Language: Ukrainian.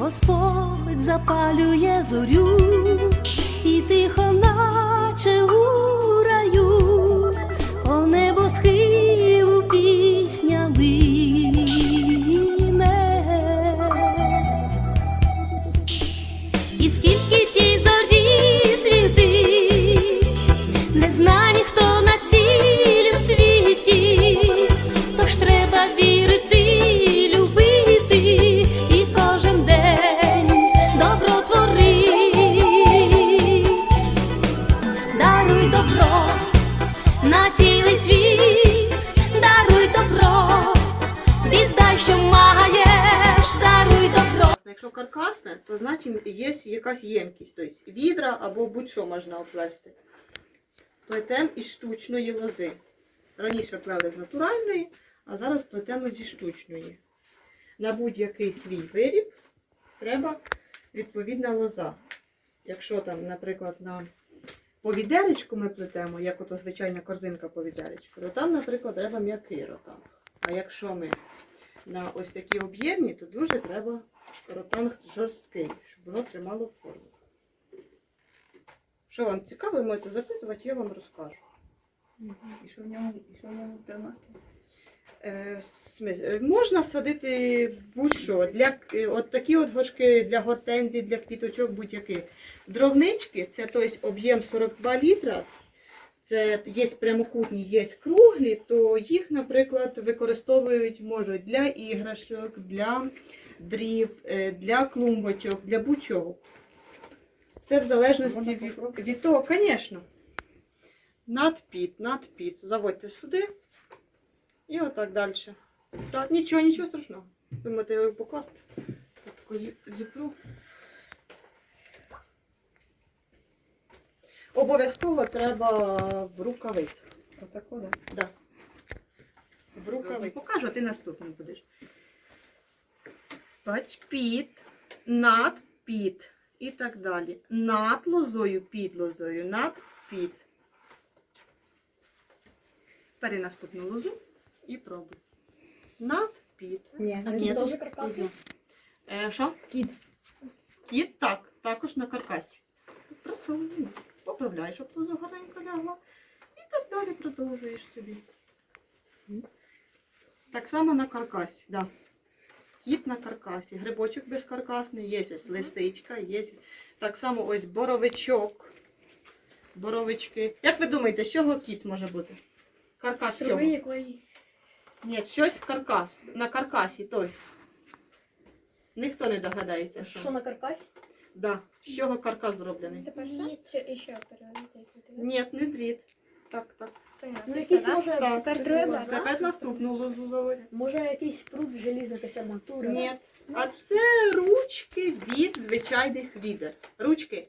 Господь запалює зорю, і тихо, наче у на цілий світ, даруй добро, віддай, що маєш, даруй добро. Якщо каркасне, то значить є якась ємкість, тобто відра або будь-що можна оплести. Плетемо із штучної лози. Раніше плели з натуральної, а зараз плетемо зі штучної. На будь-який свій виріб треба відповідна лоза. Якщо там, наприклад, на повідеречку ми плетемо, як ото звичайна корзинка повідеречку, то там, наприклад, треба м'який ротанг. А якщо ми на ось такі об'ємні, то дуже треба ротанг жорсткий, щоб воно тримало форму. Що вам цікаво, можете запитувати, я вам розкажу. І що в ньому, і що в ньому тримати? Е, е, можна садити будь-що. Для, е, от такі от горшки для гортензій, для квіточок будь-які. Дровнички, це тобто, об'єм 42 літра. Це є прямокутні, є круглі, то їх, наприклад, використовують можуть для іграшок, для дрів, для клумбочок, для будь-чого. Це в залежності від, від того, звісно. Надпід, надпід. Заводьте сюди. І отак далі. Так, нічого, нічого страшного. Ви можете його покласти. Я таку зі- зіпру. Обов'язково треба в рукавицях. Отако, да? Да. В рукавицях. Покажу, а ти наступним будеш. Бач, під, над, під. І так далі. Над лозою, під лозою, над, під. Бери наступну лозу і пробуй. Над, під. Ні, А дуже тут каркасний? Е, що? Кіт. Кіт так, також на каркасі. Просовуємо. Поправляєш, щоб лозу гарненько лягла. І так далі продовжуєш собі. Так само на каркасі, да. Кіт на каркасі. Грибочок безкаркасний, є ось лисичка, є так само ось боровичок. Боровички. Як ви думаєте, з чого кіт може бути? Каркас чого? Якоїсь. Ні, щось каркас. На каркасі, той. Ніхто не догадається, що. Що на каркасі? Да. З чого каркас зроблений? Тепер Ще, ще переведіть. Ні, не дріт. Так, так. Ну якийсь може Так. Тепер наступну лозу заводять. Може якийсь пруд желізна якась арматура. Ні. А це ручки від звичайних відер. Ручки.